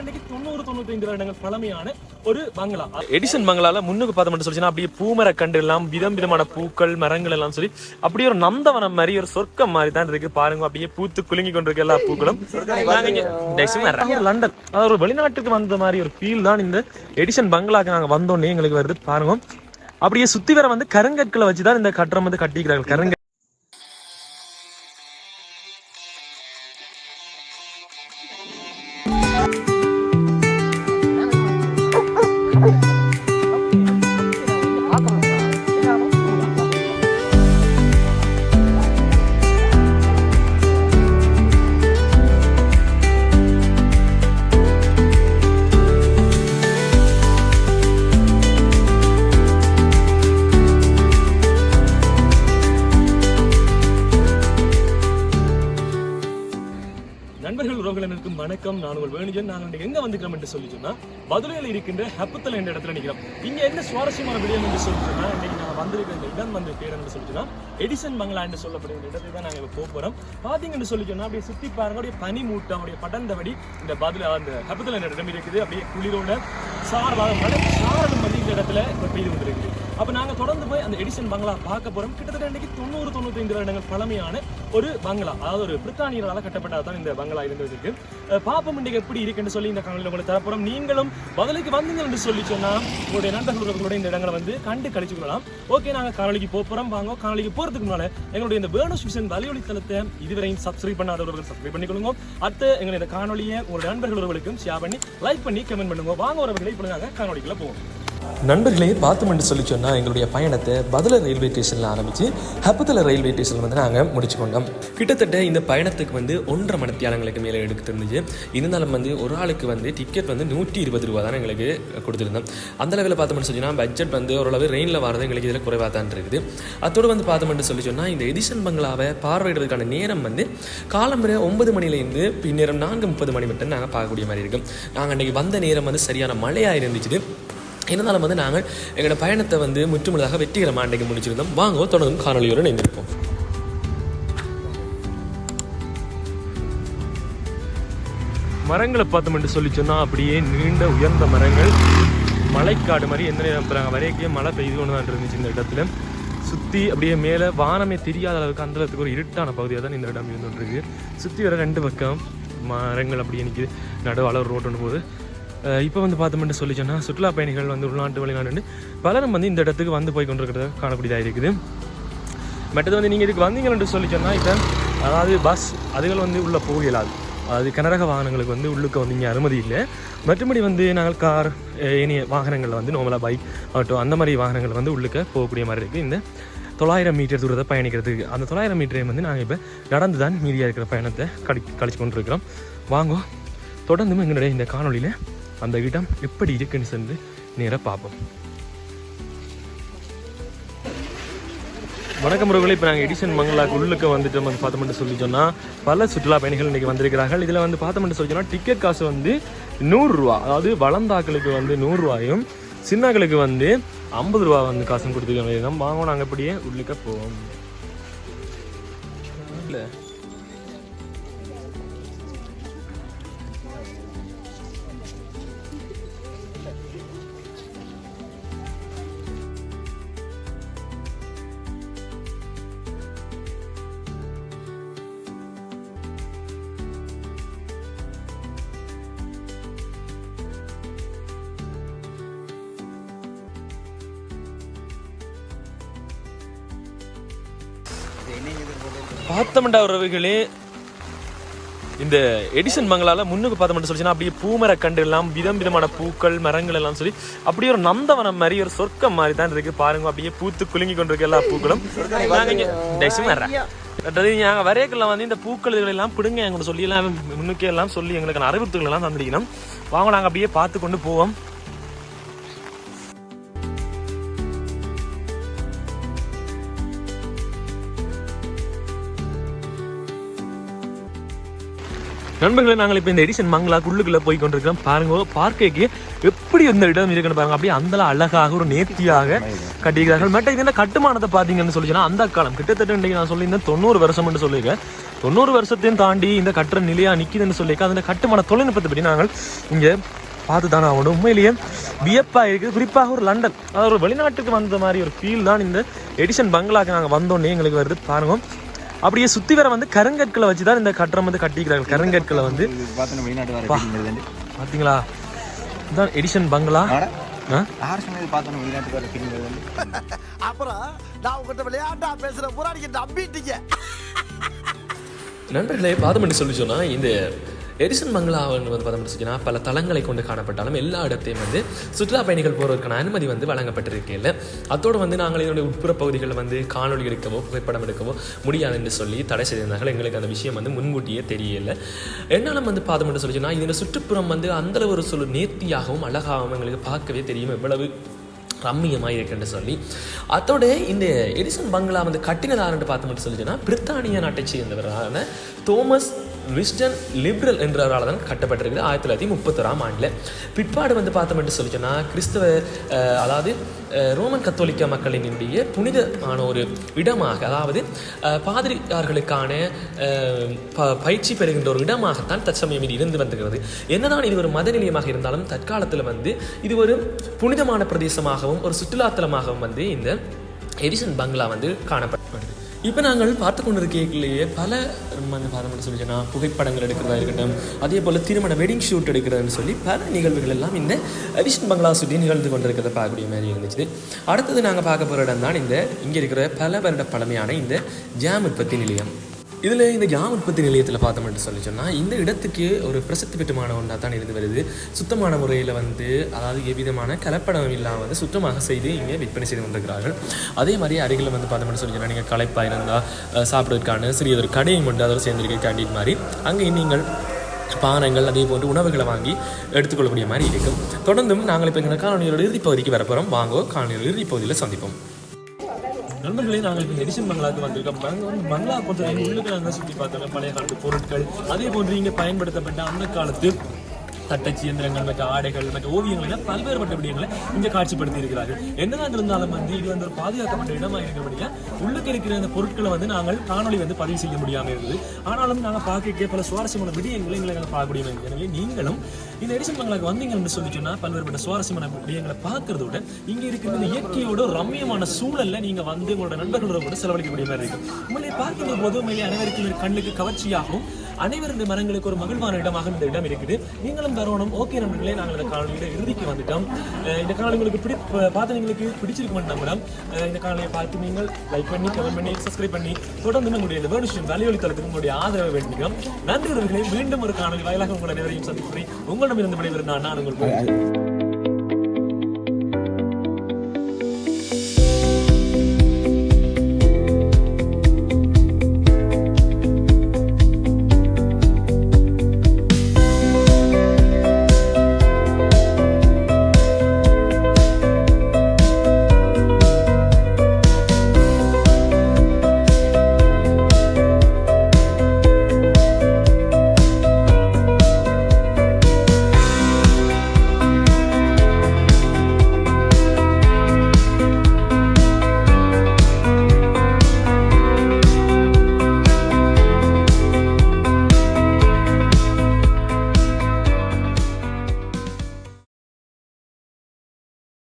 இன்னைக்கு தொண்ணூறு தொண்ணூத்தி வருடங்கள் பழமையான ஒரு பங்களா. எடிசன் பங்களால முன்னுக்கு பார்த்த மட்டும் சொல்லிச்சுன்னா அப்படியே பூமர கண்டு எல்லாம் விதம் விதமான பூக்கள் மரங்கள் எல்லாம் சொல்லி அப்படியே ஒரு நந்தவனம் மாதிரி ஒரு சொர்க்கம் மாதிரி தான் இருக்கு. பாருங்க அப்படியே பூத்து குலுங்கி கொண்டிருக்க எல்லா பூக்களும். லண்டன். ஒரு வெளிநாட்டுக்கு வந்த மாதிரி ஒரு ஃபீல் தான் இந்த எடிசன் பங்களாக்கு நாங்க வந்தோடனே எங்களுக்கு வருது. பாருங்க. அப்படியே சுத்தி வர வந்து கருங்கற்களை வச்சுதான் இந்த கட்டடம் வந்து கட்டிக்கிறார்கள். கருங்க வணக்கம். நான் உங்கள் வேணுஜன். நான் இன்றைக்கு எங்க வந்துக்கிறோம் என்று சொல்லி சொன்னா பதிலையில் இருக்கின்ற ஹெப்பத்தல் என்ற இடத்துல நிற்கிறோம். இங்க என்ன சுவாரஸ்யமான விடயம் என்று சொல்லி சொன்னா இன்னைக்கு நான் வந்திருக்கிற இந்த இடம் வந்து பேர் என்று சொல்லி சொன்னா எடிசன் பங்களா என்று சொல்லப்படுகிற இடத்துக்கு தான் நாங்கள் இப்போ போக போகிறோம் பாத்தீங்கன்னு சொல்லி சொன்னா அப்படியே சுத்தி பாருங்க அப்படியே பனி மூட்டம் அப்படியே படர்ந்தபடி இந்த பதில அந்த ஹெப்பத்தல் என்ற இடம் இருக்குது. அப்படியே குளிரோட சாரமாக மழை சாரலும் வந்து இந்த இடத்துல இப்போ பெய்து கொண்டிருக்குது அப்போ நாங்கள் தொடர்ந்து போய் அந்த எடிஷன் பங்களா பார்க்க போகிறோம் கிட்டத்தட்ட இன்னைக்கு தொண்ணூறு தொண்ணூத்தி ஐந்து வருடங்கள் பழமையான ஒரு பங்களா அதாவது ஒரு பிரித்தானியரால கட்டப்பட்டதான் இந்த பங்களா இருந்ததுக்கு பாப்பம் இன்றைக்கு எப்படி இருக்குன்னு சொல்லி இந்த காணொலியில் உங்களுக்கு தரப்போகிறோம் நீங்களும் பதிலுக்கு வந்தீங்க என்று சொல்லி சொன்னால் உங்களுடைய நண்பர்கள் இந்த இடங்களை வந்து கண்டு கழிச்சு கொள்ளலாம். ஓகே நாங்கள் காணொலிக்கு போக போறோம். வாங்க காணொலிக்கு போகிறதுக்கு முன்னால் எங்களுடைய இந்த வேர்னஸ் விஷன் வலியுறுத்தலத்தை இதுவரையும் சப்ஸ்கிரைப் பண்ணாதவர்கள் சப்ஸ்கிரைப் பண்ணிக்கொள்ளுங்க. அடுத்து எங்களுடைய இந்த காணொலியை உங்களுடைய நண்பர்கள் உறவுகளுக்கும் ஷேர் பண்ணி லைக் பண்ணி கமெண்ட் பண்ணுங்க. வாங்க உறவுகளை இப்போ நாங்கள் காணொலிக்குள்ள போவோம். நண்பர்களே பார்த்தோம்னு சொல்லி சொன்னால் எங்களுடைய பயணத்தை பதில ரயில்வே ஸ்டேஷனில் ஆரம்பித்து ஹப்பத்தில் ரயில்வே ஸ்டேஷனில் வந்து நாங்கள் முடிச்சு கொண்டோம் கிட்டத்தட்ட இந்த பயணத்துக்கு வந்து ஒன்றரை மணித்தியாலங்களுக்கு மேலே எடுத்து இருந்துச்சு இருந்தாலும் வந்து ஒரு ஆளுக்கு வந்து டிக்கெட் வந்து நூற்றி இருபது ரூபா தான் எங்களுக்கு கொடுத்துருந்தோம். அந்த லெவலில் பார்த்தோம்னு சொன்னால் பட்ஜெட் வந்து ஓரளவு ரெயினில் வரது எங்களுக்கு இதில் குறைவாக தான் இருக்குது. அத்தோடு வந்து பார்த்தோம்னு சொல்லி சொன்னால் இந்த எடிசன் பங்களாவை பார்வையிடுறதுக்கான நேரம் வந்து காலம்பரை ஒன்பது மணிலேருந்து பின்னேரம் நான்கு முப்பது மணி மட்டும் நாங்கள் பார்க்கக்கூடிய மாதிரி இருக்கும். நாங்கள் அன்றைக்கி வந்த நேரம் வந்து சரியான மழையாக இருந்துச்சு இருந்தாலும் வந்து நாங்கள் எங்களோட பயணத்தை வந்து முற்றுமுழுதாக வெற்றிகரமாக அன்றைக்கு முடிச்சிருந்தோம். வாங்க தொடர்ந்து காணொலியோடு இணைந்திருப்போம். மரங்களை பார்த்தோம்னு சொல்லி சொன்னால் அப்படியே நீண்ட உயர்ந்த மரங்கள். மலைக்காடு மாதிரி எந்த நேரம் போகிறாங்க வரைக்கே மழை பெய்து கொண்டு தான் இருந்துச்சு இந்த இடத்துல. சுற்றி அப்படியே மேலே வானமே தெரியாத அளவுக்கு அந்த அளவுக்கு ஒரு இருட்டான பகுதியாக தான் இந்த இடம் இருக்குது சுற்றி வர ரெண்டு பக்கம் மரங்கள் அப்படியே நிற்கிது நடுவாளர் ஒரு ஒன்று போகுது. இப்போ வந்து பார்த்தோம்னு சொல்லி சொன்னால் சுற்றுலா பயணிகள் வந்து உள்நாட்டு வெளிநாடு பலரும் வந்து இந்த இடத்துக்கு வந்து போய் கொண்டிருக்கிறத காணக்கூடியதாக இருக்குது. மற்றது வந்து நீங்கள் இதுக்கு வந்தீங்கன்னு சொல்லி சொன்னால் இப்போ அதாவது பஸ் அதுகள் வந்து உள்ளே போக இயலாது. அதாவது கனரக வாகனங்களுக்கு வந்து உள்ளுக்கு வந்து இங்கே அனுமதி இல்லை. மற்றபடி வந்து நாங்கள் கார் ஏனைய வாகனங்கள் வந்து நார்மலாக பைக் ஆட்டோ அந்த மாதிரி வாகனங்கள் வந்து உள்ளுக்க போகக்கூடிய மாதிரி இருக்குது இந்த தொள்ளாயிரம் மீட்டர் தூரத்தை பயணிக்கிறதுக்கு அந்த தொள்ளாயிரம் மீட்டரையும் வந்து நாங்கள் இப்போ நடந்து தான் மீதியாக இருக்கிற பயணத்தை கடி கழிச்சு கொண்டு இருக்கிறோம் வாங்கோ தொடர்ந்தும் எங்களுடைய இந்த காணொளியில் அந்த இடம் எப்படி இருக்குன்னு சொல்லி நேராக பார்ப்போம். வணக்கம் உறவுகளே இப்போ நாங்கள் எடிசன் மங்களாக்கு உள்ளுக்கு வந்துட்டு வந்து பார்த்தோம்னு சொல்லி சொன்னால் பல சுற்றுலா பயணிகள் இன்றைக்கி வந்திருக்கிறார்கள். இதில் வந்து பார்த்தோம்னு சொல்லி சொன்னால் டிக்கெட் காசு வந்து நூறுரூவா அதாவது வளர்ந்தாக்களுக்கு வந்து நூறுரூவாயும் சின்னாக்களுக்கு வந்து ஐம்பது ரூபா வந்து காசும் கொடுத்துருக்கோம் வாங்க நாங்கள் அப்படியே உள்ளுக்க போவோம். இல்லை. பார்த்தமண்டா உறவுகளே இந்த எடிசன் மங்களால முன்னுக்கு பார்த்தோம்னு சொல்லிச்சுன்னா அப்படியே பூமர கண்டு எல்லாம் விதம் விதமான பூக்கள் மரங்கள் எல்லாம் சொல்லி அப்படியே ஒரு நந்தவனம் மாதிரி ஒரு சொர்க்கம் மாதிரி தான் இருக்கு பாருங்க அப்படியே பூத்து குலுங்கி கொண்டிருக்க எல்லா பூக்களும். நாங்க இங்க டெசிமர் அதாவது நாங்கள் வரையக்குள்ள வந்து இந்த பூக்கள் எல்லாம் பிடுங்க எங்களுக்கு சொல்லி எல்லாம் முன்னுக்கே எல்லாம் சொல்லி எங்களுக்கு அறிவுறுத்துகள் எல்லாம் தந்திருக்கணும். வாங்க நாங்கள் அப்படியே பார்த்து கொண்டு போவோம். நண்பர்களை நாங்கள் இப்போ இந்த எடிஷன் மங்களா உள்ளுக்குள்ள போய் கொண்டிருக்கிறோம் பாருங்க பார்க்கைக்கு எப்படி இந்த இடம் இருக்குன்னு பாருங்க. அப்படியே அந்த அழகாக ஒரு நேர்த்தியாக கட்டியிருக்கிறார்கள். மற்ற இந்த கட்டுமானத்தை பார்த்தீங்கன்னு சொல்லிச்சுன்னா அந்த காலம் கிட்டத்தட்ட இன்றைக்கு நான் சொல்லியிருந்தேன் தொண்ணூறு வருஷம்னு சொல்லியிருக்கேன். தொண்ணூறு வருஷத்தையும் தாண்டி இந்த கட்டுற நிலையா நிற்கிதுன்னு சொல்லியிருக்கேன். அந்த கட்டுமான தொழில்நுட்பத்தை பற்றி நாங்கள் இங்கே பார்த்து தானே ஆகணும். உண்மையிலேயே வியப்பாக இருக்குது. குறிப்பாக ஒரு லண்டன் அதாவது ஒரு வெளிநாட்டுக்கு வந்த மாதிரி ஒரு ஃபீல் தான் இந்த எடிஷன் பங்களாக்கு நாங்கள் வந்தோடனே எங்களுக்கு வருது. பாருங்க அப்படியே சுற்றி வர வந்து கருங்கற்களை வச்சு தான் இந்த கட்டடம் வந்து கட்டிக்கிறார்கள் கருங்கற்களை வந்து இது பார்த்தோன்னா வெளிநாட்டு வர feeling வருதுண்டு. பார்த்தீங்களா இதுதான் எடிஷன் பங்களா யார் சொன்னது வெளிநாட்டு வருதுண்டு? அப்புறம் நான் உங்ககிட்ட விளையாட்டா பேசுற நீங்க நம்பிட்டீங்க. நண்பர்களே பாதமணி சொல்லி சொன்னால் இந்த எடிசன் பங்களான்னு வந்து பார்த்தோம்னு பல தளங்களை கொண்டு காணப்பட்டாலும் எல்லா இடத்தையும் வந்து சுற்றுலா பயணிகள் போகிறதுக்கான அனுமதி வந்து வழங்கப்பட்டிருக்கையில். அதோடு வந்து நாங்கள் இதனுடைய உட்புற பகுதிகளில் வந்து காணொளி எடுக்கவோ புகைப்படம் எடுக்கவோ முடியாது என்று சொல்லி தடை செய்திருந்தார்கள். எங்களுக்கு அந்த விஷயம் வந்து முன்கூட்டியே தெரியல. என்னாலும் வந்து பாதமணி சொல்லி சொன்னால் இதோட சுற்றுப்புறம் வந்து அந்தளவு ஒரு சொல்லு நேர்த்தியாகவும் அழகாகவும் எங்களுக்கு பார்க்கவே தெரியும். எவ்வளவு ரம்மியமாக இருக்குன்னு சொல்லி. அதோட இந்த எடிசன் பங்களா வந்து கட்டினதாருன்னு மட்டும் சொல்லிச்சுன்னா பிரித்தானிய நாட்டை சேர்ந்தவரான தோமஸ் விஸ்டன் லிபரல் என்றவரால் தான் கட்டப்பட்டிருக்குது ஆயிரத்தி தொள்ளாயிரத்தி முப்பத்தொராம் ஆண்டில். பிற்பாடு வந்து பார்த்தோம்னு சொன்னால் கிறிஸ்தவ அதாவது ரோமன் கத்தோலிக்க மக்களினுடைய புனிதமான ஒரு இடமாக அதாவது பாதிரியார்களுக்கான ப- பயிற்சி பெறுகின்ற ஒரு இடமாகத்தான் தற்சமயம் இது இருந்து வந்துகிறது என்னதான் இது ஒரு மத நிலையமாக இருந்தாலும் தற்காலத்தில் வந்து இது ஒரு புனிதமான பிரதேசமாகவும் ஒரு சுற்றுலாத்தலமாகவும் வந்து இந்த எடிசன் பங்களா வந்து காணப்படும் இப்போ நாங்கள் பார்த்து கொண்டிருக்கையிலேயே பல பாரம்பரிய பார்த்தோம்னு சொல்லி சொன்னால் புகைப்படங்கள் எடுக்கிறதா இருக்கட்டும் அதே போல் திருமண வெட்டிங் ஷூட் எடுக்கிறதுன்னு சொல்லி பல நிகழ்வுகள் எல்லாம் இந்த விஷ்ணு பங்களா சுற்றி நிகழ்ந்து கொண்டிருக்கிறத பார்க்கக்கூடிய மாதிரி இருந்துச்சு. அடுத்தது நாங்கள் பார்க்க போகிற இடம் தான் இந்த இங்கே இருக்கிற பல வருட பழமையான இந்த ஜாம் உற்பத்தி நிலையம். இதில் இந்த கிராம உற்பத்தி நிலையத்தில் பார்த்தோம்னு சொல்லி சொன்னால் இந்த இடத்துக்கு ஒரு பிரசித்தி பெற்றமான ஒன்றாக தான் இருந்து வருது. சுத்தமான முறையில் வந்து அதாவது எவ்விதமான கலப்படம் இல்லாமல் வந்து சுத்தமாக செய்து இங்கே விற்பனை செய்து வந்திருக்கிறார்கள். அதே மாதிரி அருகில் வந்து பார்த்தோம்னு சொல்லி சொன்னால் நீங்கள் களைப்பாக இருந்தால் அஹ், சிறியதொரு கடையும் கொண்டு அதோடு சேர்ந்திருக்க கேண்டீன் மாதிரி. அங்கே நீங்கள் பானங்கள் அதே போன்று உணவுகளை வாங்கி எடுத்துக்கொள்ளக்கூடிய மாதிரி இருக்கும். தொடர்ந்தும் நாங்கள் இப்போ எங்கள் காலநிலையோட இறுதிப்பகுதிக்கு வரப்போகிறோம் வாங்கோ காலநிலையோட இறுதி பகுதியில் சந்திப்போம். நண்பர்களே நாங்கள் இப்போ எடிஷன் பங்களாவுக்கு வந்திருக்கோம். அங்கே வந்து பங்களா பொறுத்தவரைக்கும் உள்ளுக்கு நாங்கள் சுற்றி பார்த்தோம் பழைய காலத்து பொருட்கள் அதே போன்று இங்கே பயன்படுத்தப்பட்ட அந்த காலத்து தட்டச்சு இயந்திரங்கள் மற்ற ஆடைகள் மற்ற ஓவியங்கள் என பல்வேறுபட்ட விடயங்களை இங்கே காட்சிப்படுத்தி இருக்கிறார்கள் என்னதான் இருந்தாலும் வந்து இது வந்து ஒரு பாதுகாக்கப்பட்ட இடமா இருக்கிறபடியா உள்ளுக்கு இருக்கிற அந்த பொருட்களை வந்து நாங்கள் காணொலி வந்து பதிவு செய்ய முடியாமல் இருந்தது. ஆனாலும் நாங்கள் பார்க்க பல சுவாரஸ்யமான விடயங்களை எங்களை எங்களை பார்க்க முடியும். எனவே நீங்களும் இந்த எடிசன் பங்களாக்கு வந்தீங்கன்னு சொல்லி சொன்னா பல்வேறுபட்ட சுவாரஸ்யமான விடயங்களை விட இங்க இருக்கிற இந்த இயற்கையோட ரம்யமான ரம்மியமான சூழல்ல நீங்க வந்து உங்களோட நண்பர்களோட கூட செலவழிக்கக்கூடிய மாதிரி இருக்கும் உங்களை பார்க்கின்ற போது உண்மையிலே அனைவருக்கும் கண்ணுக்கு கவர்ச்சியாகவும் அனைவரது மரங்களுக்கு ஒரு மகிழ்வான இடமாக இந்த இடம் இருக்குது. நீங்களும் வரணும் ஓகே நண்பர்களே நாங்கள் இந்த காணொலியோட இறுதிக்கு வந்துட்டோம். இந்த காணொலி உங்களுக்கு பிடி பார்த்து உங்களுக்கு பிடிச்சிருக்கும் நம்புறோம். இந்த காணொலியை பார்த்து நீங்கள் லைக் பண்ணி கமெண்ட் பண்ணி சப்ஸ்கிரைப் பண்ணி தொடர்ந்து உங்களுடைய இந்த வேர்னிஷன் வேலையொலி தளத்துக்கு உங்களுடைய ஆதரவை வேண்டிக்கிறோம் நன்றி உறவுகளை மீண்டும் ஒரு காணொலி வாயிலாக உங்கள் அனைவரையும் சந்திக்கிறேன். உங்களிடமிருந்து விடைபெறும் நான் நான் உங்களுக்கு